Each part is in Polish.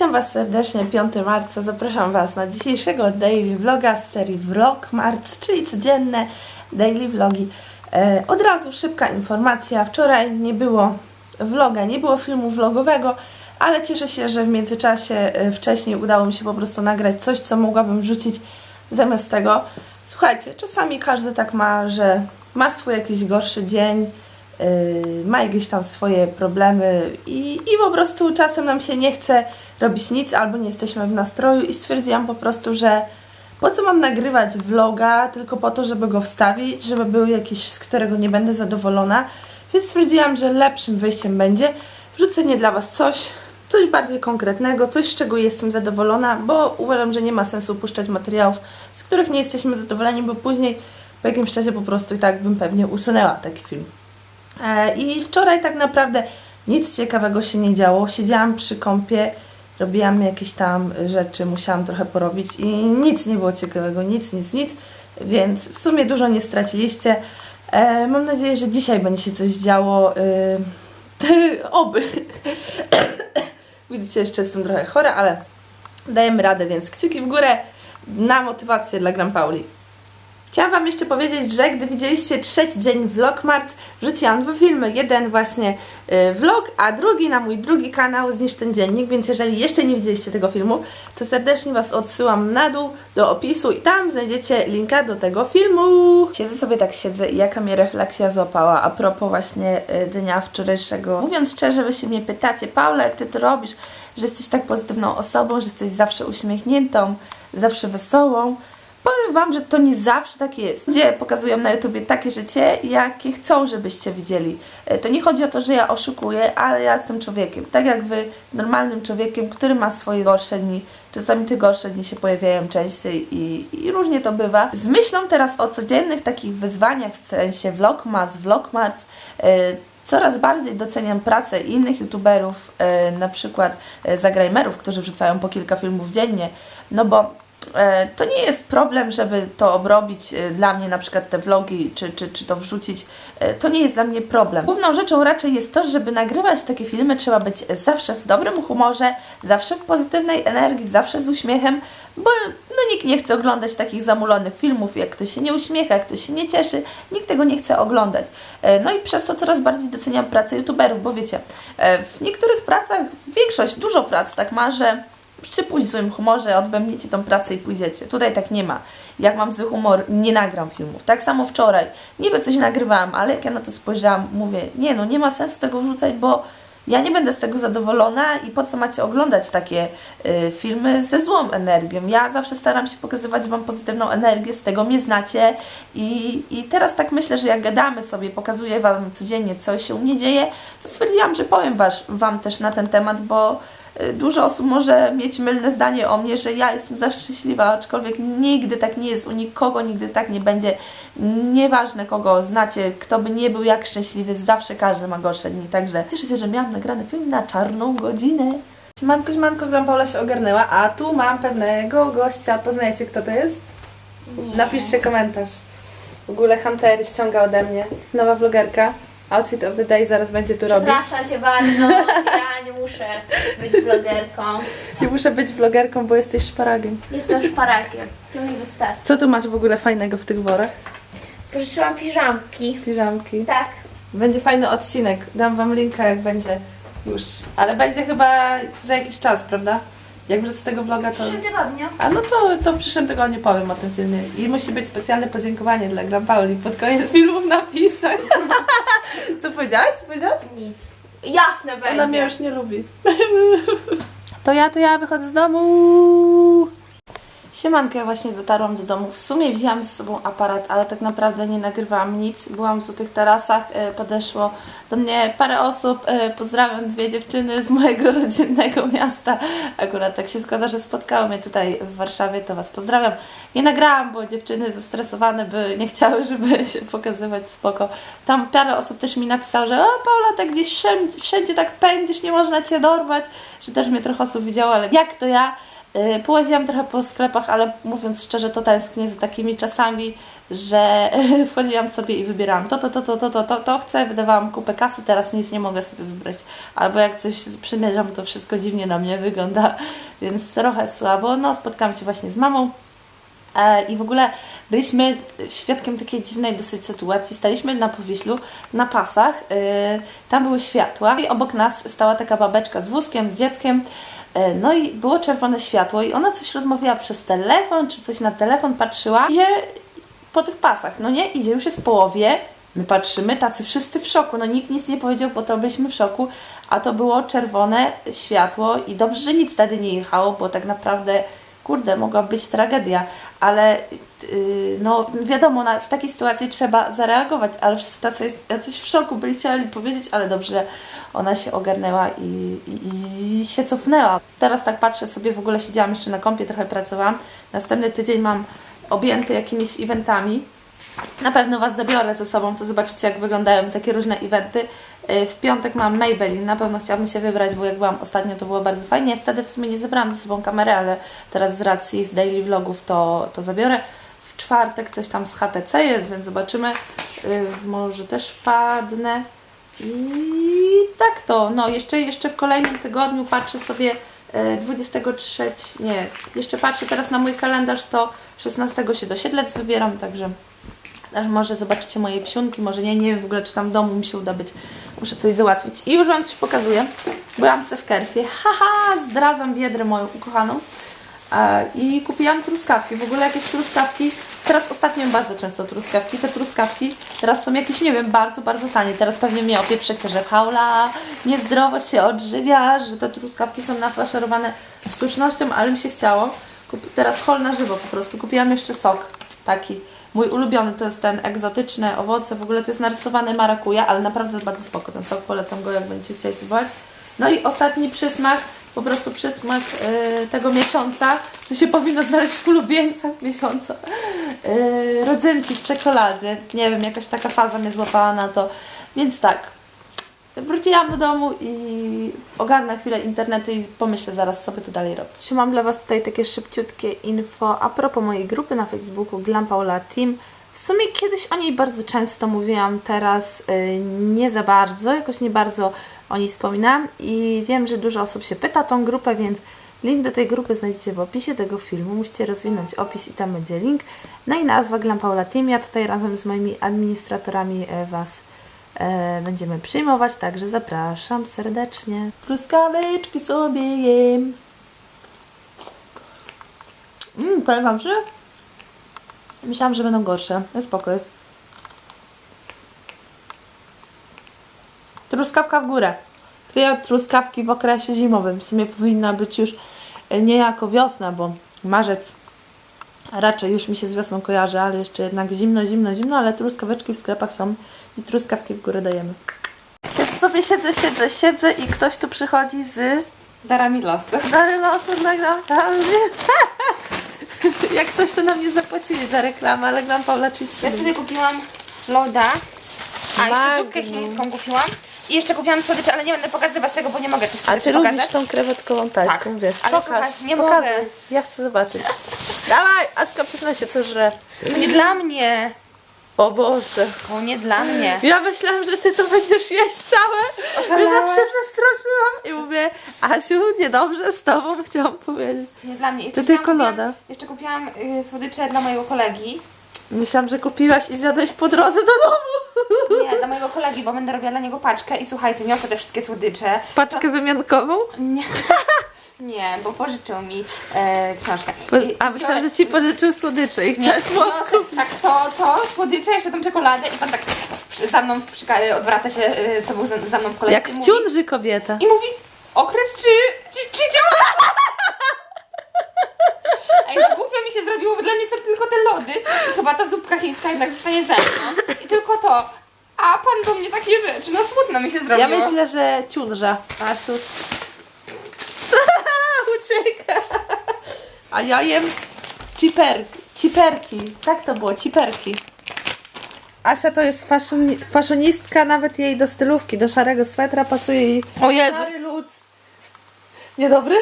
Witam Was serdecznie 5 marca. Zapraszam Was na dzisiejszego daily vloga z serii Vlog Marc, czyli codzienne daily vlogi. E, od razu szybka informacja. Wczoraj nie było vloga, nie było filmu vlogowego, ale cieszę się, że w międzyczasie e, wcześniej udało mi się po prostu nagrać coś, co mogłabym wrzucić zamiast tego. Słuchajcie, czasami każdy tak ma, że ma swój jakiś gorszy dzień, ma jakieś tam swoje problemy i, i po prostu czasem nam się nie chce robić nic albo nie jesteśmy w nastroju i stwierdziłam po prostu, że po co mam nagrywać vloga tylko po to, żeby go wstawić, żeby był jakiś, z którego nie będę zadowolona. Więc stwierdziłam, że lepszym wyjściem będzie wrzucenie dla Was coś, coś bardziej konkretnego, coś z czego jestem zadowolona, bo uważam, że nie ma sensu puszczać materiałów, z których nie jesteśmy zadowoleni, bo później po jakimś czasie po prostu i tak bym pewnie usunęła taki film. E, I wczoraj tak naprawdę nic ciekawego się nie działo. Siedziałam przy kąpie, robiłam jakieś tam rzeczy, musiałam trochę porobić i nic nie było ciekawego, nic, nic, nic, więc w sumie dużo nie straciliście. E, mam nadzieję, że dzisiaj będzie się coś działo. E, oby. Widzicie, jeszcze jestem trochę chora, ale dajemy radę, więc kciuki w górę na motywację dla Gram Pauli. Chciałam Wam jeszcze powiedzieć, że gdy widzieliście trzeci dzień vlog Marc, wrzuciłam dwa filmy. Jeden właśnie y, vlog, a drugi na mój drugi kanał Zniszcz ten dziennik, więc jeżeli jeszcze nie widzieliście tego filmu, to serdecznie Was odsyłam na dół do opisu i tam znajdziecie linka do tego filmu. Siedzę sobie tak siedzę i jaka mnie refleksja złapała a propos właśnie y, dnia wczorajszego. Mówiąc szczerze, Wy się mnie pytacie, Paula, jak Ty to robisz, że jesteś tak pozytywną osobą, że jesteś zawsze uśmiechniętą, zawsze wesołą. Powiem Wam, że to nie zawsze tak jest. Ludzie pokazują na YouTubie takie życie, jakie chcą, żebyście widzieli. E, To nie chodzi o to, że ja oszukuję, ale ja jestem człowiekiem. Tak jak Wy, normalnym człowiekiem, który ma swoje gorsze dni. Czasami te gorsze dni się pojawiają częściej i, i różnie to bywa. Z myślą teraz o codziennych takich wyzwaniach, w sensie vlogmas, vlogmarc, e, Coraz bardziej doceniam pracę innych youtuberów, e, na przykład e, zagrajmerów, którzy wrzucają po kilka filmów dziennie, no bo to nie jest problem, żeby to obrobić e, dla mnie, na przykład te vlogi, czy, czy, czy to wrzucić. E, To nie jest dla mnie problem. Główną rzeczą raczej jest to, żeby nagrywać takie filmy, trzeba być zawsze w dobrym humorze, zawsze w pozytywnej energii, zawsze z uśmiechem, bo no, nikt nie chce oglądać takich zamulonych filmów, jak ktoś się nie uśmiecha, jak ktoś się nie cieszy, nikt tego nie chce oglądać. E, No i przez to coraz bardziej doceniam pracę youtuberów, bo wiecie, e, w niektórych pracach, większość, dużo prac tak ma, że czy pójść w złym humorze, odbędziecie tą pracę i pójdziecie. Tutaj tak nie ma. Jak mam zły humor, nie nagram filmów. Tak samo wczoraj. Niby coś nagrywałam, ale jak ja na to spojrzałam, mówię, nie no, nie ma sensu tego wrzucać, bo ja nie będę z tego zadowolona i po co macie oglądać takie y, filmy ze złą energią. Ja zawsze staram się pokazywać Wam pozytywną energię, z tego mnie znacie i, i teraz tak myślę, że jak gadamy sobie, pokazuję Wam codziennie, co się u mnie dzieje, to stwierdziłam, że powiem was, Wam też na ten temat, bo dużo osób może mieć mylne zdanie o mnie, że ja jestem zawsze szczęśliwa, aczkolwiek nigdy tak nie jest, u nikogo nigdy tak nie będzie. Nieważne kogo znacie, kto by nie był jak szczęśliwy, zawsze każdy ma gorsze dni, także cieszę się, że miałam nagrany film na czarną godzinę. Siemanko, siemanko, Gram Paula się ogarnęła, a tu mam pewnego gościa, poznajecie kto to jest? Napiszcie komentarz. W ogóle Hunter ściąga ode mnie, nowa vlogerka. Outfit of the day zaraz będzie tu robić. Przepraszam Cię bardzo, ja nie muszę być vlogerką. Nie muszę być vlogerką, bo jesteś szparagiem. Jestem szparakiem, to mi wystarczy. Co tu masz w ogóle fajnego w tych worach? Pożyczyłam piżamki. Piżamki. Tak. Będzie fajny odcinek. Dam wam linka jak będzie już. Ale będzie chyba za jakiś czas, prawda? Jak wrócę z tego vloga W to... przyszłym tygodniu. A no to, to w przyszłym tygodniu powiem o tym filmie. I musi być specjalne podziękowanie dla Gram Pauli pod koniec filmu w napisach. Co powiedziałaś? Co powiedziałaś? Nic. Jasne będzie. Ona mnie już nie lubi. To ja, to ja wychodzę z domu. Siemankę, ja właśnie dotarłam do domu. W sumie wzięłam ze sobą aparat, ale tak naprawdę nie nagrywałam nic. Byłam tu tych tarasach, e, podeszło do mnie parę osób. e, Pozdrawiam dwie dziewczyny z mojego rodzinnego miasta. Akurat tak się składa, że spotkały mnie tutaj w Warszawie, to Was pozdrawiam. Nie nagrałam, bo dziewczyny zestresowane by nie chciały, żeby się pokazywać spoko. Tam parę osób też mi napisało, że o Paula, tak gdzieś wszędzie, wszędzie tak pędzisz, nie można Cię dorwać, że też mnie trochę osób widziało, ale jak to ja? Yy, Połaziłam trochę po sklepach, ale mówiąc szczerze, to tęsknię za takimi czasami, że wchodziłam sobie i wybierałam to, to, to, to, to, to, to, to chcę, wydawałam kupę kasy, teraz nic nie mogę sobie wybrać. Albo jak coś przymierzam, to wszystko dziwnie na mnie wygląda, więc trochę słabo. No, spotkałam się właśnie z mamą. E, I w ogóle byliśmy świadkiem takiej dziwnej dosyć sytuacji. Staliśmy na Powiślu, na pasach, e, tam były światła i obok nas stała taka babeczka z wózkiem, z dzieckiem. E, No i było czerwone światło i ona coś rozmawiała przez telefon, czy coś na telefon patrzyła. Idzie po tych pasach, no nie? Idzie, już jest w połowie. My patrzymy, tacy wszyscy w szoku. No nikt nic nie powiedział, bo to byliśmy w szoku. A to było czerwone światło i dobrze, że nic wtedy nie jechało, bo tak naprawdę kurde, mogła być tragedia, ale no wiadomo, na, w takiej sytuacji trzeba zareagować, ale wszyscy tacy, jacyś w szoku byli, chcieli powiedzieć, ale dobrze, ona się ogarnęła i, i, i się cofnęła. Teraz tak patrzę sobie, w ogóle siedziałam jeszcze na kąpie, trochę pracowałam. Następny tydzień mam objęty jakimiś eventami. Na pewno Was zabiorę ze sobą, to zobaczycie jak wyglądają takie różne eventy. Yy, W piątek mam Maybelline, na pewno chciałabym się wybrać, bo jak byłam ostatnio to było bardzo fajnie. Wtedy w sumie nie zabrałam ze sobą kamery, ale teraz z racji z daily vlogów to, to zabiorę. Czwartek coś tam z HTC jest, więc zobaczymy. Yy, Może też wpadnę. I tak to, no jeszcze, jeszcze w kolejnym tygodniu patrzę sobie e, 23, nie, jeszcze patrzę teraz na mój kalendarz, to 16 się do Siedlec wybieram, także Aż może zobaczycie moje psiunki, może nie, nie wiem w ogóle czy tam domu mi się uda być. Muszę coś załatwić. I już Wam coś pokazuję. Byłam se w Kerfie. Haha, zdradzam biedrę moją ukochaną. I kupiłam truskawki. W ogóle jakieś truskawki. Teraz ostatnio bardzo często truskawki. Te truskawki teraz są jakieś, nie wiem, bardzo, bardzo tanie. Teraz pewnie mnie opieprzecie, że Paula niezdrowo się odżywia, że te truskawki są nafaszerowane sztucznością, ale mi się chciało. Kup- teraz hol na żywo po prostu. Kupiłam jeszcze sok taki. Mój ulubiony to jest ten egzotyczne owoce. W ogóle to jest narysowany marakuja, ale naprawdę bardzo spoko ten sok. Polecam go, jak będziecie chcieli spróbować. No i ostatni przysmak, po prostu przysmak yy, tego miesiąca, to się powinno znaleźć w ulubieńcach miesiąca. Yy, rodzynki w czekoladzie. Nie wiem, jakaś taka faza mnie złapała na to. Więc tak, wróciłam do domu i ogarnę chwilę internety i pomyślę zaraz, co by tu dalej robić. Mam dla Was tutaj takie szybciutkie info a propos mojej grupy na Facebooku Glam Paula Team. W sumie kiedyś o niej bardzo często mówiłam, teraz y, nie za bardzo, jakoś nie bardzo o niej wspominam i wiem, że dużo osób się pyta o tą grupę, więc link do tej grupy znajdziecie w opisie tego filmu. Musicie rozwinąć opis i tam będzie link. No i nazwa Glam Paula Team. Ja tutaj razem z moimi administratorami e, Was e, będziemy przyjmować, także zapraszam serdecznie. Truskaweczki sobie jem. Mmm, powiem Wam, że myślałam, że będą gorsze. No spoko jest. Truskawka w górę. Kto jadł truskawki w okresie zimowym? W sumie powinna być już e, niejako wiosna, bo marzec raczej już mi się z wiosną kojarzy, ale jeszcze jednak zimno, zimno, zimno, ale truskaweczki w sklepach są i truskawki w górę dajemy. Siedzę sobie, siedzę, siedzę, siedzę i ktoś tu przychodzi z Darami losu. Dary losu nagram Jak coś to nam nie zapłacili za reklamę, ale gram Paula Chipsy. Ja sobie kupiłam loda, a jeszcze zupkę chińską kupiłam. I jeszcze kupiłam słodycze, ale nie będę pokazywać tego, bo nie mogę tych A czy lubisz pokazać. tą krewetkową taśką, Tak, wiesz? ale Pokaż, słuchaj, nie pokazuj. mogę. Ja chcę zobaczyć. Dawaj, Aska, przyznaj się, co żre. To nie dla mnie. O Boże. To nie dla mnie. Ja myślałam, że ty to będziesz jeść całe. Wiesz, jak się przestraszyłam i mówię, Asiu, niedobrze z tobą, chciałam powiedzieć. Nie dla mnie. Jeszcze To tylko kupiłam- loda. Jeszcze kupiłam y, słodycze dla mojego kolegi. Myślałam, że kupiłaś i zjadłeś po drodze do domu. Nie, dla mojego kolegi, bo będę robiła dla niego paczkę i słuchajcie, niosę te wszystkie słodycze. Paczkę wymiankową? Nie. Nie, bo pożyczył mi e, książkę. I- A myślałam, że ci pożyczył słodycze i chciałaś słodko. niosę, tak, to, to, słodycze, jeszcze tą czekoladę i pan tak za mną odwraca się, y, co był za, za mną w kolejce Jak w mówi, kobieta. i mówi, okres czy, czy, czy działa? Ej, no głupio mi się zrobiło, bo dla mnie są tylko te lody i chyba ta zupka chińska jednak zostaje ze mną i tylko to. A pan do mnie takie rzeczy, no smutno mi się zrobiło. Ja myślę, że ciąża. Asiu. A ja jem ciperki. Ciperki. Tak to było, ciperki. Asia to jest faszoni- faszonistka, nawet jej do stylówki, do szarego swetra pasuje jej O Jezus. szary lud. Niedobry?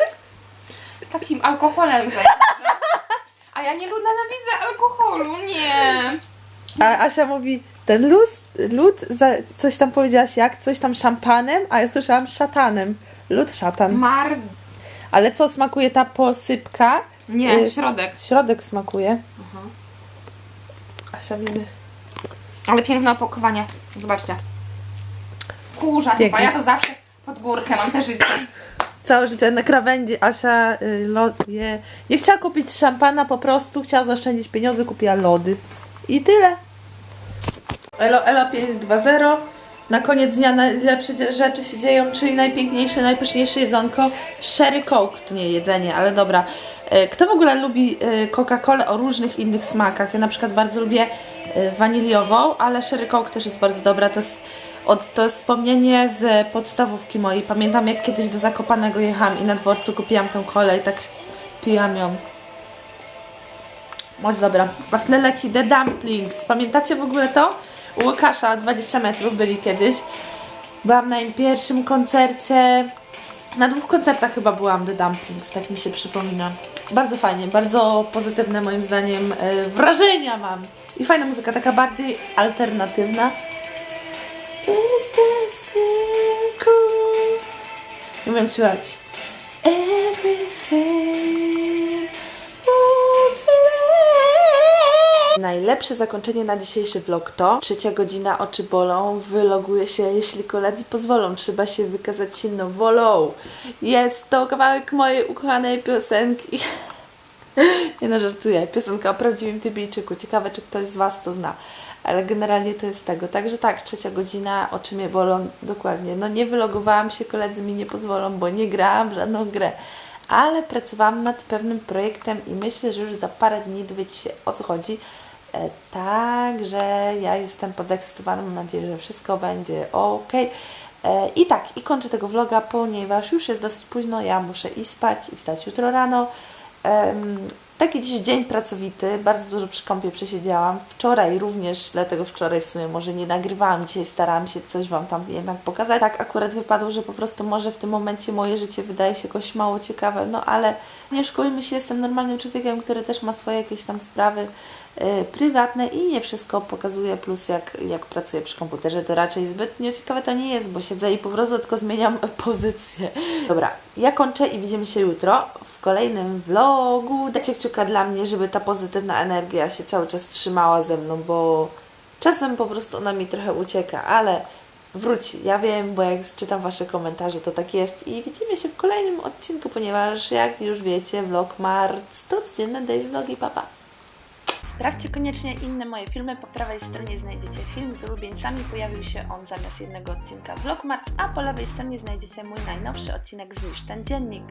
takim alkoholem zajmę. A ja nie nienawidzę alkoholu, nie. A Asia mówi, ten lód, lód za, coś tam powiedziałaś jak? Coś tam szampanem, a ja słyszałam szatanem. Lód szatan. Mar... Ale co smakuje ta posypka? Nie, Y, środek. Środek smakuje. Asia winy. Ale piękne opakowanie. Zobaczcie. Kurza chyba, ja to zawsze pod górkę mam te życie. Całe życie na krawędzi Asia y, je, nie chciała kupić szampana, po prostu chciała zaoszczędzić pieniądze, kupiła lody. I tyle. Elo, Elo 520. Na koniec dnia najlepsze rzeczy się dzieją, czyli najpiękniejsze, najpyszniejsze jedzonko. Sherry Coke. To nie jedzenie, ale dobra. E, Kto w ogóle lubi e, Coca-Colę o różnych innych smakach? Ja na przykład bardzo lubię e, waniliową, ale Sherry Coke też jest bardzo dobra. To jest, od, to jest wspomnienie z podstawówki mojej. Pamiętam jak kiedyś do Zakopanego jechałam i na dworcu kupiłam tę kolę i tak pijam ją. Moc dobra. A w tle leci The Dumplings. Pamiętacie w ogóle to? U Łukasza 20 metrów byli kiedyś. Byłam na im pierwszym koncercie. Na dwóch koncertach chyba byłam The Dumplings, tak mi się przypomina. Bardzo fajnie, bardzo pozytywne moim zdaniem e, wrażenia mam. I fajna muzyka, taka bardziej alternatywna. Is this circle? Nie umiem śpiewać. Everything Najlepsze zakończenie na dzisiejszy vlog to trzecia godzina oczy bolą, wyloguje się jeśli koledzy pozwolą, trzeba się wykazać silną wolą. Jest to kawałek mojej ukochanej piosenki. Nie no, żartuję. Piosenka o prawdziwym Tybijczyku. Ciekawe, czy ktoś z Was to zna. Ale generalnie to jest tego. Także tak, trzecia godzina, oczy mnie bolą. Dokładnie. No nie wylogowałam się, koledzy mi nie pozwolą, bo nie grałam w żadną grę. Ale pracowałam nad pewnym projektem i myślę, że już za parę dni dowiecie się o co chodzi. E, Także ja jestem podekscytowana. Mam nadzieję, że wszystko będzie ok. E, I tak, i kończę tego vloga, ponieważ już jest dosyć późno. Ja muszę iść spać i wstać jutro rano. Taki dziś dzień pracowity, bardzo dużo przy kąpie przesiedziałam. Wczoraj również, dlatego wczoraj w sumie może nie nagrywałam, dzisiaj starałam się coś Wam tam jednak pokazać. Tak akurat wypadło, że po prostu może w tym momencie moje życie wydaje się jakoś mało ciekawe, no ale nie szkójmy się, jestem normalnym człowiekiem, który też ma swoje jakieś tam sprawy prywatne i nie wszystko pokazuje, plus jak, jak pracuję przy komputerze, to raczej zbytnio ciekawe to nie jest, bo siedzę i po prostu tylko zmieniam pozycję. Dobra, ja kończę i widzimy się jutro w kolejnym vlogu. Dajcie kciuka dla mnie, żeby ta pozytywna energia się cały czas trzymała ze mną, bo czasem po prostu ona mi trochę ucieka, ale wróci. Ja wiem, bo jak czytam Wasze komentarze, to tak jest i widzimy się w kolejnym odcinku, ponieważ jak już wiecie, vlog Marc to codzienne daily vlogi, papa. Sprawdźcie koniecznie inne moje filmy. Po prawej stronie znajdziecie film z ulubieńcami. Pojawił się on zamiast jednego odcinka Vlogmart, a po lewej stronie znajdziecie mój najnowszy odcinek z Niż ten dziennik.